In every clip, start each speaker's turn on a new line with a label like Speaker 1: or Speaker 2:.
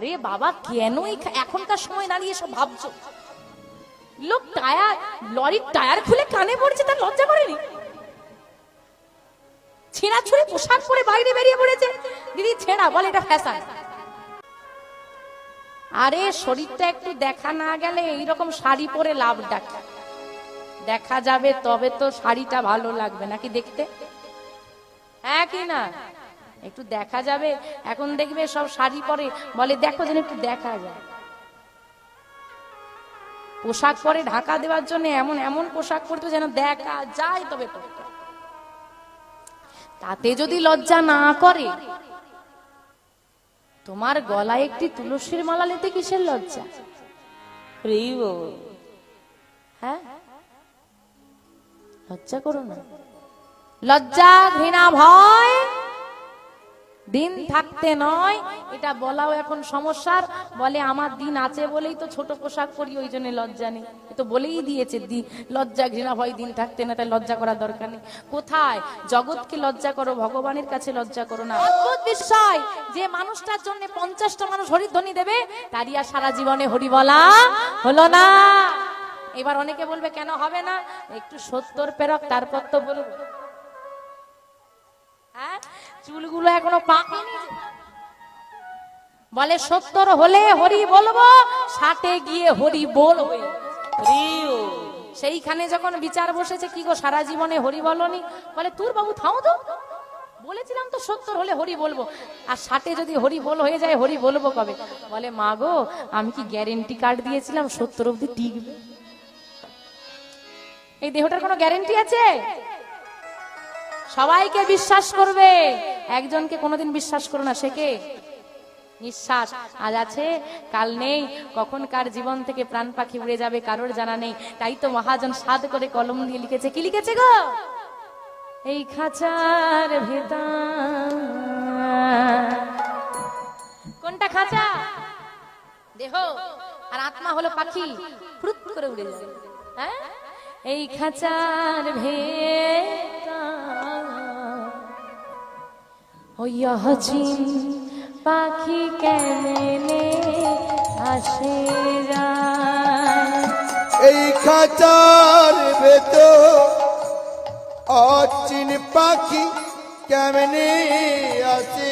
Speaker 1: আরে বাবা কেন এখনকার সময় দাঁড়িয়ে সব ভাবছো লোক টায়ার লরির টায়ার খুলে কানে পড়ছে তার লজ্জা করেনি ছেঁড়া ছুঁড়ে পোশাক পরে বাইরে বেরিয়ে পড়েছে দিদি ছেঁড়া বলে এটা ফ্যাশন আরে শরীরটা একটু দেখা না গেলে এইরকম শাড়ি পরে লাভ ডাকে দেখা যাবে তবে তো শাড়িটা ভালো লাগবে নাকি দেখতে হ্যাঁ কি না একটু দেখা যাবে এখন দেখবে সব শাড়ি পরে বলে দেখো যেন একটু দেখা যায় পোশাক পরে ঢাকা দেওয়ার জন্য এমন এমন পোশাক পরতো যেন দেখা যায় তবে তাতে যদি লজ্জা না করে তোমার গলায় একটি তুলসীর মালা নিতে কিসের লজ্জা হ্যাঁ লজ্জা করো না লজ্জা ঘৃণা ভয় দিন থাকতে নয় এটা বলাও এখন সমস্যার বলে আমার দিন আছে বলেই তো ছোট পোশাক পরি ওই জন্য লজ্জা নেই তো বলেই দিয়েছে লজ্জা ঘৃণা ভয় দিন থাকতে না তাই লজ্জা করার দরকার নেই কোথায় জগৎকে লজ্জা করো ভগবানের কাছে লজ্জা করো না অদ্ভুত বিষয় যে মানুষটার জন্য পঞ্চাশটা মানুষ হরিধ্বনি দেবে তারই আর সারা জীবনে হরি বলা হলো না এবার অনেকে বলবে কেন হবে না একটু সত্তর পেরক তারপর তো বলবো হ্যাঁ চুলগুলো এখনো পাকেনি বলে সত্তর হলে হরি বলবো ষাটে গিয়ে হরি বল সেইখানে যখন বিচার বসেছে কি গো সারা জীবনে হরি বলনি বলে তোর বাবু থাও তো বলেছিলাম তো সত্তর হলে হরি বলবো আর ষাটে যদি হরি বল হয়ে যায় হরি বলবো কবে বলে মা গো আমি কি গ্যারেন্টি কার্ড দিয়েছিলাম সত্তর অব্দি টিকবে এই দেহটার কোনো গ্যারেন্টি আছে সবাইকে বিশ্বাস করবে একজনকে কোনোদিন বিশ্বাস করো না সে কে নিঃশ্বাস আজ আছে কাল নেই কখন কার জীবন থেকে প্রাণ পাখি উড়ে যাবে কারোর জানা নেই তাই তো মহাজন সাদ করে কলম দিয়ে লিখেছে কি লিখেছে গো এই খাঁচার ভেতা কোনটা খাঁচা দেহ আর আত্মা হলো পাখি ফ্রুত করে উড়ে যাবে হ্যাঁ এই খাঁচার ভেদ হচিন পাখি কেমনে আসে
Speaker 2: এই খাচার ভেতর অচিন পাখি কেমনে আসে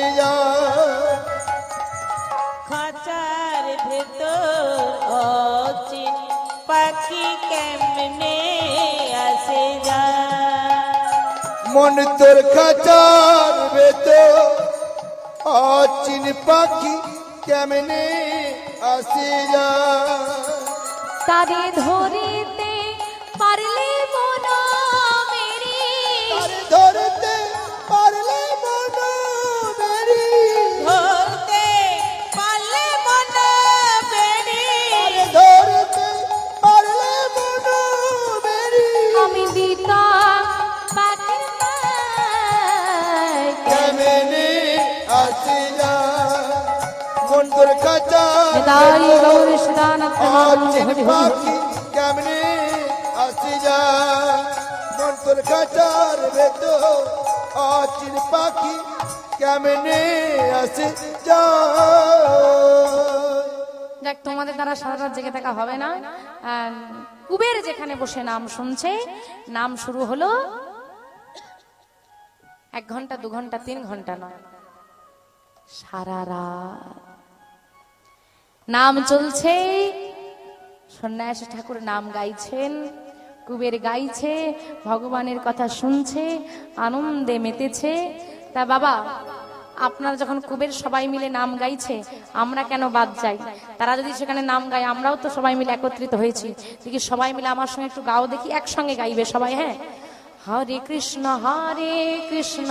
Speaker 3: খাচার খাঁচার অচিন পাখি কেমনে আসে যায়
Speaker 2: মন তোর খাচার ভেতর অচিন পাখি কেমনে আসিয়া
Speaker 3: তারে ধরে
Speaker 2: কেমনে আসি যা মন তোর বেতো পাখি কেমনে আসি যা
Speaker 1: দেখ তোমাদের দ্বারা সারা রাত জেগে থাকা হবে না কুবের যেখানে বসে নাম শুনছে নাম শুরু হলো এক ঘন্টা দু ঘন্টা তিন ঘন্টা নয় সারা রাত নাম চলছে সন্ন্যাসী ঠাকুর নাম গাইছেন কুবের গাইছে ভগবানের কথা শুনছে আনন্দে মেতেছে তা বাবা আপনারা যখন কুবের সবাই মিলে নাম গাইছে আমরা কেন বাদ যাই তারা যদি সেখানে নাম গায় আমরাও তো সবাই মিলে একত্রিত হয়েছি দেখি সবাই মিলে আমার সঙ্গে একটু গাও দেখি একসঙ্গে গাইবে সবাই হ্যাঁ হরে কৃষ্ণ হরে কৃষ্ণ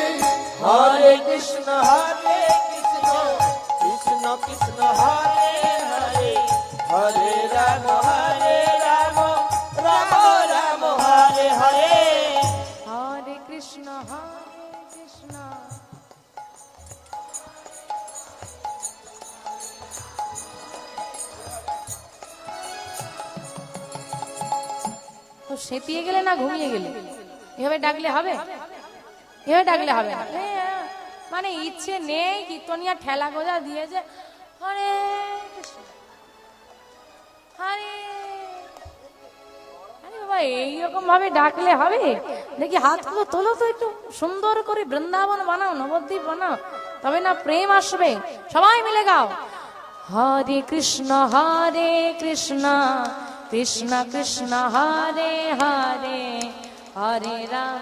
Speaker 3: হরে কৃষ্ণ হরে কৃষ্ণ কৃষ্ণ কৃষ্ণ হরে হরে রাম হরে হরে
Speaker 1: হরে কৃষ্ণ হরে কৃষ্ণ সেপিয়ে গেলে না ঘুমিয়ে গেলে এভাবে ডাকলে হবে এভাবে ডাকলে হবে না মানে ইচ্ছে নেই কীর্তনিয়া ঠেলা গোজা দিয়েছে হরে হরে বাবা এইরকম ভাবে ডাকলে হবে দেখি হাতগুলো তোলো তো একটু সুন্দর করে বৃন্দাবন বানাও নবদ্বীপ বানাও তবে না প্রেম আসবে সবাই মিলে গাও হরে কৃষ্ণ হরে কৃষ্ণ কৃষ্ণ কৃষ্ণ হরে হরে হরে রাম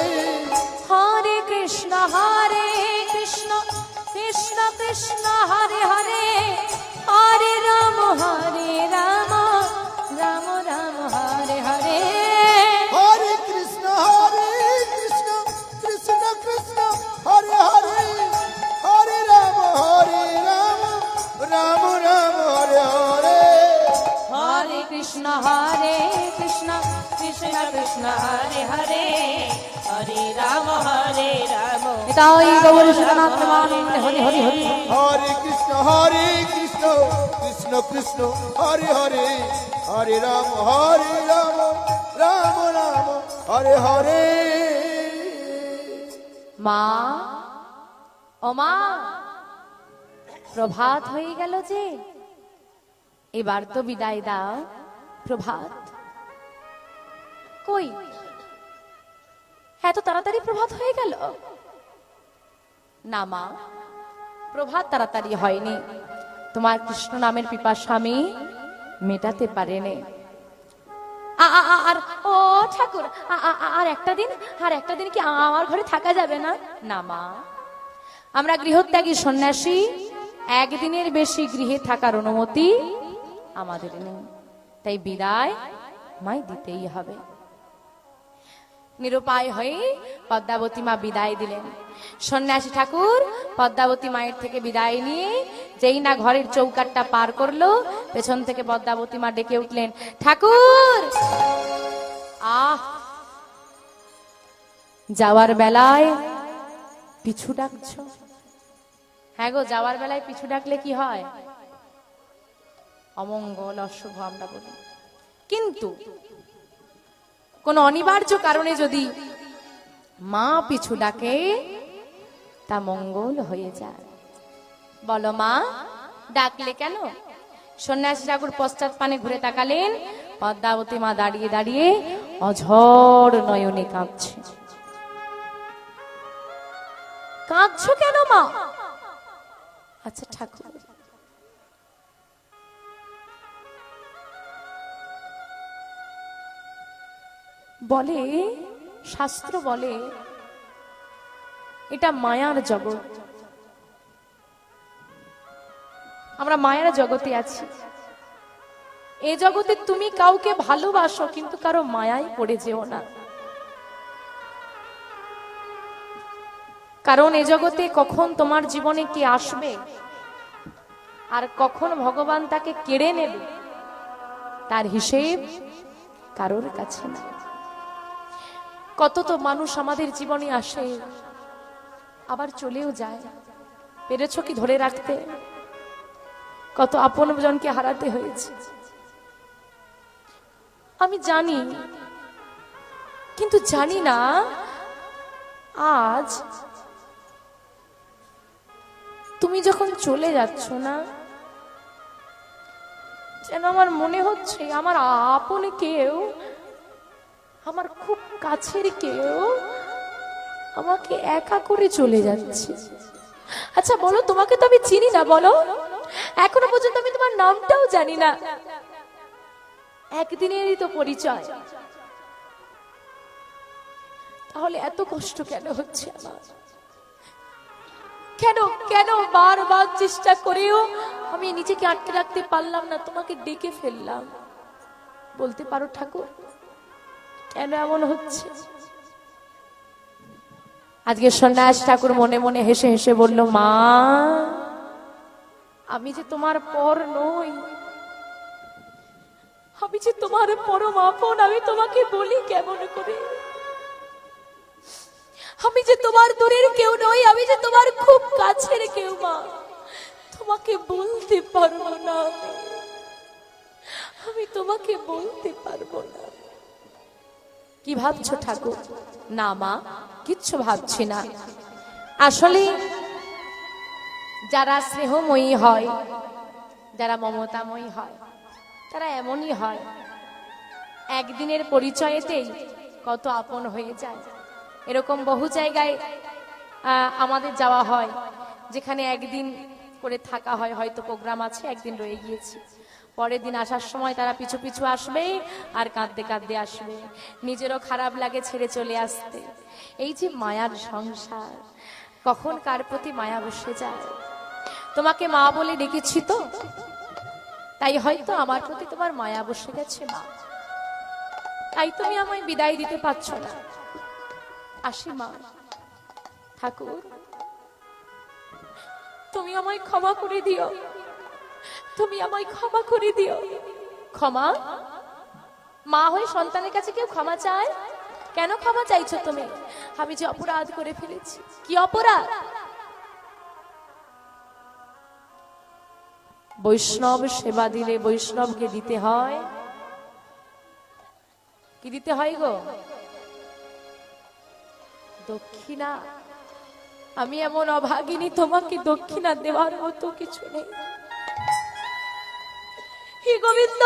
Speaker 3: কৃষ্ণ হরে হরে হরে রাম হরে রাম রাম রাম হরে হরে
Speaker 2: হরে কৃষ্ণ হরে কৃষ্ণ কৃষ্ণ কৃষ্ণ হরে হরে হরে রাম হরে রাম রাম রাম হরে হরে
Speaker 3: হরে কৃষ্ণ হরে কৃষ্ণ কৃষ্ণ কৃষ্ণ হরে হরে হরে রাম হরে রাম
Speaker 1: पिता गौरी सुनाथ हरि हरि हरि
Speaker 2: হরে কৃষ্ণ হরে কৃষ্ণ কৃষ্ণ কৃষ্ণ হরে হরে হরে রাম হরে রাম রাম রাম হরে হরে
Speaker 1: মা অমা প্রভাত হয়ে গেল যে এবার তো বিদায় দাও প্রভাত কই এত তাড়াতাড়ি প্রভাত হয়ে গেল না মা প্রভাত তাড়াতাড়ি হয়নি তোমার কৃষ্ণ নামের পিপাসা আমি মেটাতে পারেনি আর ও ঠাকুর আর একটা দিন আর একটা দিন কি আমার ঘরে থাকা যাবে না না মা আমরা গৃহত্যাগী সন্ন্যাসী একদিনের বেশি গৃহে থাকার অনুমতি আমাদের নেই তাই বিদায় মাই দিতেই হবে নিরুপায় হয়ে পদ্মাবতী মা বিদায় দিলেন সন্ন্যাসী ঠাকুর পদ্মাবতী মায়ের থেকে বিদায় নিয়ে যেই না ঘরের চৌকাটটা পার করলো পেছন থেকে পদ্মাবতী মা ডেকে উঠলেন ঠাকুর আহ যাওয়ার বেলায় পিছু ডাকছ হ্যাঁ গো যাওয়ার বেলায় পিছু ডাকলে কি হয় অমঙ্গল অশুভ আমরা বলি কিন্তু কোনো অনিবার্য কারণে যদি মা পিছু ডাকে তা মঙ্গল হয়ে যায় বলো মা ডাকলে কেন সন্ন্যাসী ঠাকুর পশ্চাৎ পানে ঘুরে তাকালেন পদ্মাবতী মা দাঁড়িয়ে দাঁড়িয়ে অঝর নয়নে কাঁদছে কাঁদছো কেন মা আচ্ছা ঠাকুর বলে শাস্ত্র বলে এটা মায়ার জগৎ আমরা মায়ার জগতে আছি এ জগতে তুমি কাউকে ভালোবাসো কিন্তু কারো মায়াই পড়ে যেও না কারণ এ জগতে কখন তোমার জীবনে কি আসবে আর কখন ভগবান তাকে কেড়ে নেবে তার হিসেব কারোর কাছে না কত তো মানুষ আমাদের জীবনে আসে আবার চলেও যায় পেরেছ কি ধরে রাখতে কত জনকে হারাতে হয়েছে আমি জানি কিন্তু জানি না আজ তুমি যখন চলে যাচ্ছ না যেন আমার মনে হচ্ছে আমার আপন কেউ আমার খুব কাছের কেউ আমাকে একা করে চলে যাচ্ছে আচ্ছা বলো তোমাকে তো আমি চিনি না বলো এখনো পর্যন্ত আমি তোমার নামটাও জানি না একদিনেরই তো পরিচয় তাহলে এত কষ্ট কেন হচ্ছে আমার কেন কেন বারবার চেষ্টা করেও আমি নিজেকে আটকে রাখতে পারলাম না তোমাকে ডেকে ফেললাম বলতে পারো ঠাকুর কেন এমন হচ্ছে আজকে সন্ন্যাস ঠাকুর মনে মনে হেসে হেসে বলল মা আমি যে তোমার পর নই আমি যে তোমার পরম আপন আমি তোমাকে বলি কেমন করে আমি যে তোমার দূরের কেউ নই আমি যে তোমার খুব কাছের কেউ মা তোমাকে বলতে পারবো না আমি তোমাকে বলতে পারবো না কি ভাবছো ঠাকুর না মা কিচ্ছু ভাবছি না আসলে যারা স্নেহময়ী হয় যারা মমতাময়ী হয় তারা এমনই হয় একদিনের পরিচয়েতেই কত আপন হয়ে যায় এরকম বহু জায়গায় আমাদের যাওয়া হয় যেখানে একদিন করে থাকা হয় হয়তো প্রোগ্রাম আছে একদিন রয়ে গিয়েছি পরের দিন আসার সময় তারা পিছু পিছু আসবে আর কাঁদতে কাঁদতে আসবে নিজেরও খারাপ লাগে ছেড়ে চলে আসতে এই যে মায়ার সংসার কখন কার প্রতি মায়া বসে যায় তোমাকে মা বলে ডেকেছি তো তাই হয়তো আমার প্রতি তোমার মায়া বসে গেছে মা তাই তুমি আমায় বিদায় দিতে পারছ না আসি মা ঠাকুর তুমি আমায় ক্ষমা করে দিও তুমি আমায় ক্ষমা করে দিও ক্ষমা মা হয়ে সন্তানের কাছে কেউ ক্ষমা চায় কেন ক্ষমা চাইছো তুমি আমি যে অপরাধ করে ফেলেছি কি অপরাধ বৈষ্ণব সেবা দিলে বৈষ্ণবকে দিতে হয় কি দিতে হয় গো দক্ষিণা আমি এমন অভাগিনী তোমাকে দক্ষিণা দেওয়ার মতো কিছু নেই হে গোবিন্দ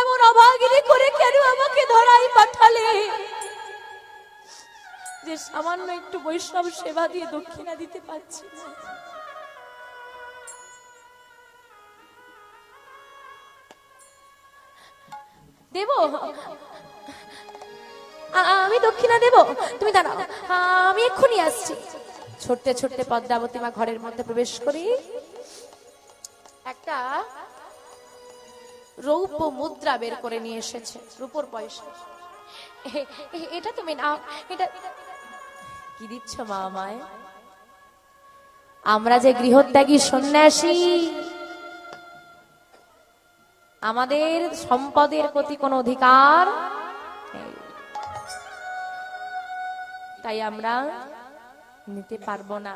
Speaker 1: এমন অভাগিনী করে কেন আমাকে ধরাই পাঠালে যে সামান্য একটু বৈষ্ণব সেবা দিয়ে দক্ষিণা দিতে পারছি না দেব আমি দক্ষিণা দেব তুমি দাঁড়াও আমি এক্ষুনি আসছি ছোট্টে ছোট্টে পদ্মাবতী মা ঘরের মধ্যে প্রবেশ করি একটা রৌপ্য মুদ্রা বের করে নিয়ে এসেছে রূপর পয়সা এটা তুমি না এটা কি দিচ্ছ মা আমায় আমরা যে গৃহত্যাগী সন্ন্যাসী আমাদের সম্পদের প্রতি কোনো অধিকার তাই আমরা নিতে পারবো না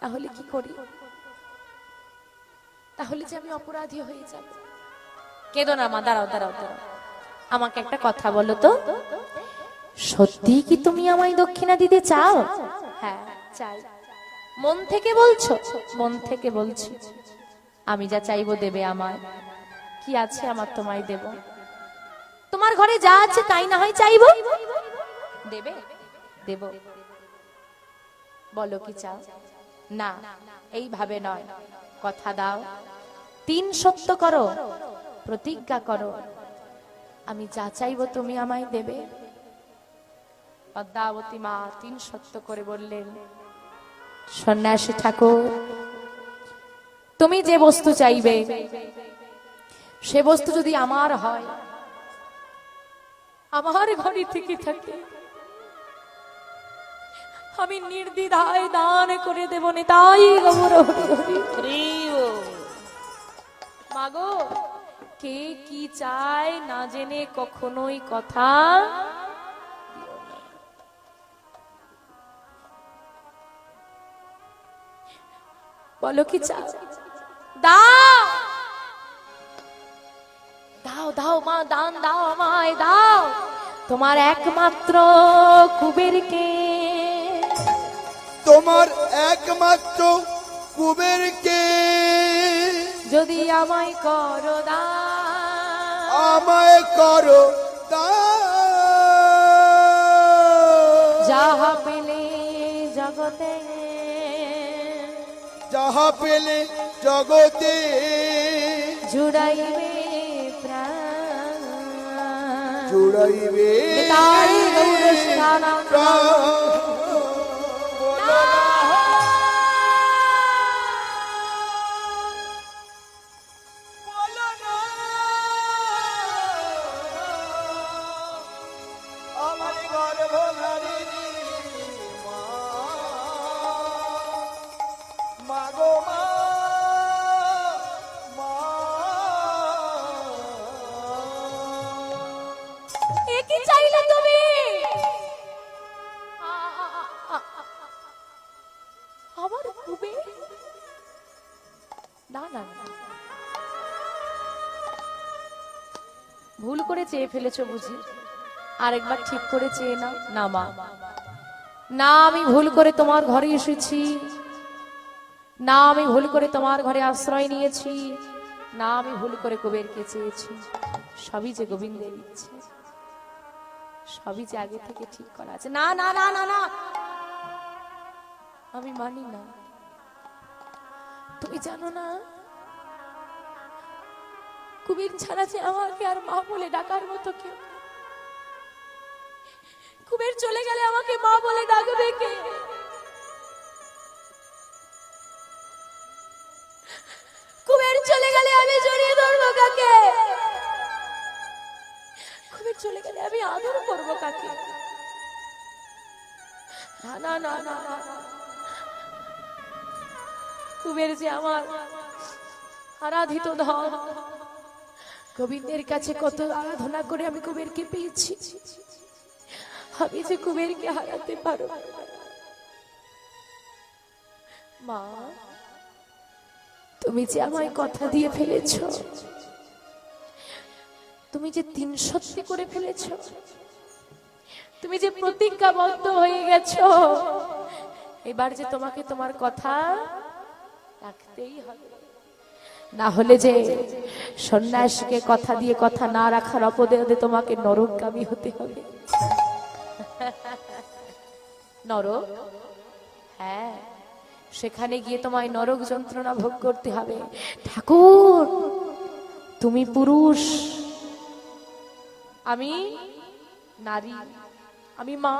Speaker 1: তাহলে কি করি তাহলে যে আমি অপরাধী হয়ে যাব কেদো না মা দাঁড়াও দাঁড়াও দাঁড়াও আমাকে একটা কথা বলো তো সত্যি কি তুমি আমায় দক্ষিণা দিতে চাও হ্যাঁ চাই মন থেকে বলছো মন থেকে বলছি আমি যা চাইবো দেবে আমার কি আছে আমার তোমায় দেব তোমার ঘরে যা আছে তাই না হয় চাইবো দেবে দেব বলো কি চাও না এইভাবে নয় কথা দাও তিন সত্য করো প্রতিজ্ঞা করো আমি যা চাইব তুমি আমায় দেবে পদ্মাবতী মা তিন সত্য করে বললেন সন্ন্যাসী ঠাকুর তুমি যে বস্তু চাইবে সে বস্তু যদি আমার হয় আমার ঘরে থেকে থাকে আমি নির্দিধায় দান করে দেব তাই গৌর মাগো কে কি চায় না জেনে কখনোই কথা বলো কি দাও দাও মা দান দাও আমায় দাও তোমার একমাত্র কুবের কে
Speaker 2: তোমার একমাত্র কে
Speaker 1: যদি আমায় করো
Speaker 2: আমায় করো
Speaker 3: যাহা পেলে জগতে
Speaker 2: যাহা পেলে জগতে
Speaker 3: জুড়াইবে প্রাণ
Speaker 2: জুড়াইবে
Speaker 1: প্রাণ
Speaker 2: Bolsonaro!
Speaker 1: চেয়ে ফেলেছো বুঝি আরেকবার ঠিক করে চেয়ে না না মা না আমি ভুল করে তোমার ঘরে এসেছি না আমি ভুল করে তোমার ঘরে আশ্রয় নিয়েছি না আমি ভুল করে কবিরকে চেয়েছি সবই যে গোবিন্দের ইচ্ছে সবই যে আগে থেকে ঠিক করা আছে না না না না না আমি মানি না তুমি জানো না কুবির ছাড়া যে আমাকে আর মা বলে ডাকার মতো কেউ কুবের চলে গেলে আমাকে মা বলে ডাকবে কে কুবের চলে গেলে আমি জড়িয়ে ধরবো কাকে কুবের চলে গেলে আমি আদর করবো কাকে না না না না না কুবের যে আমার আরাধিত ধর কবিদের কাছে কত আরাধনা করে আমি কুবেরকে পেয়েছি আমি যে কুবেরকে হারাতে পারো মা তুমি যে আমায় কথা দিয়ে ফেলেছ তুমি যে তিন সত্যি করে ফেলেছ তুমি যে প্রতিজ্ঞাবদ্ধ হয়ে গেছ এবার যে তোমাকে তোমার কথা রাখতেই হবে না হলে যে সন্ন্যাসকে কথা দিয়ে কথা না রাখার অপদে তোমাকে নরকগামী হতে হবে নরক হ্যাঁ সেখানে গিয়ে তোমায় নরক যন্ত্রণা ভোগ করতে হবে ঠাকুর তুমি পুরুষ আমি নারী আমি মা